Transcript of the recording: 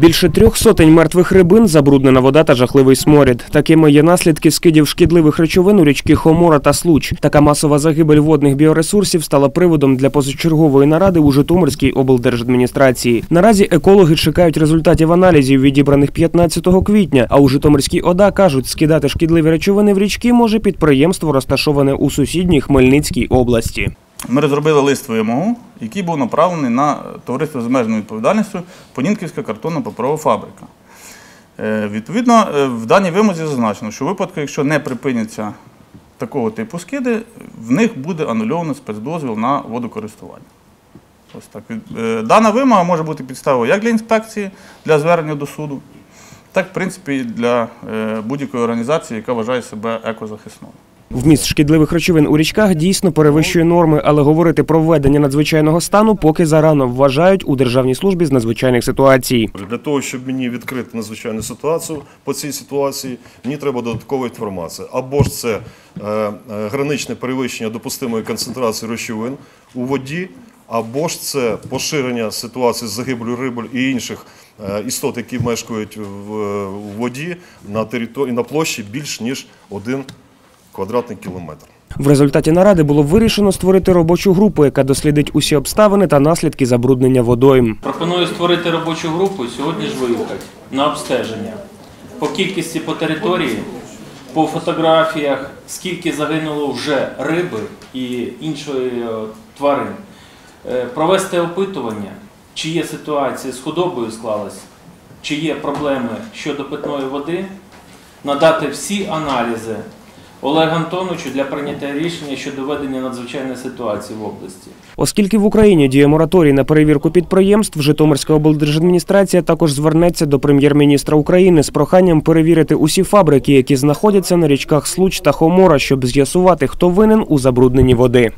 Більше трьох сотень мертвих рибин, забруднена вода та жахливий сморід. Такими є наслідки скидів шкідливих речовин у річки Хомора та Случ. Така масова загибель водних біоресурсів стала приводом для позачергової наради у Житомирській облдержадміністрації. Наразі екологи чекають результатів аналізів, відібраних 15 квітня. А у Житомирській ОДА кажуть, скидати шкідливі речовини в річки може підприємство, розташоване у сусідній Хмельницькій області. Ми розробили лист вимогу, який був направлений на товариство з обмеженою відповідальністю Понінківська картонна паперова фабрика. Е, Відповідно, е, в даній вимозі зазначено, що у випадку, якщо не припиняться такого типу скиди, в них буде анульовано спецдозвіл на водокористування. Ось так. Е, Дана вимога може бути підставою як для інспекції для звернення до суду, так, в принципі, і для будь-якої організації, яка вважає себе екозахисною. Вміст шкідливих речовин у річках дійсно перевищує норми, але говорити про введення надзвичайного стану поки зарано вважають у Державній службі з надзвичайних ситуацій. Для того, щоб мені відкрити надзвичайну ситуацію по цій ситуації, мені треба додаткова інформація. Або ж це е, е, граничне перевищення допустимої концентрації речовин у воді, або ж це поширення ситуації з загиблю риб і інших е, істот, які мешкають в воді на території на площі більш ніж один квадратний кілометр. В результаті наради було вирішено створити робочу групу, яка дослідить усі обставини та наслідки забруднення водойм. Пропоную створити робочу групу і сьогодні ж виїхати на обстеження. По кількості по території, по фотографіях, скільки загинуло вже риби і іншої е, тварин. Е, Провести опитування, чи є ситуація з худобою склалась, чи є проблеми щодо питної води, надати всі аналізи Олегу Антоновичу для прийняття рішення щодо ведення надзвичайної ситуації в області. Оскільки в Україні діє мораторій на перевірку підприємств, Житомирська облдержадміністрація також звернеться до прем'єр-міністра України з проханням перевірити усі фабрики, які знаходяться на річках Случ та Хомора, щоб з'ясувати, хто винен у забрудненні води.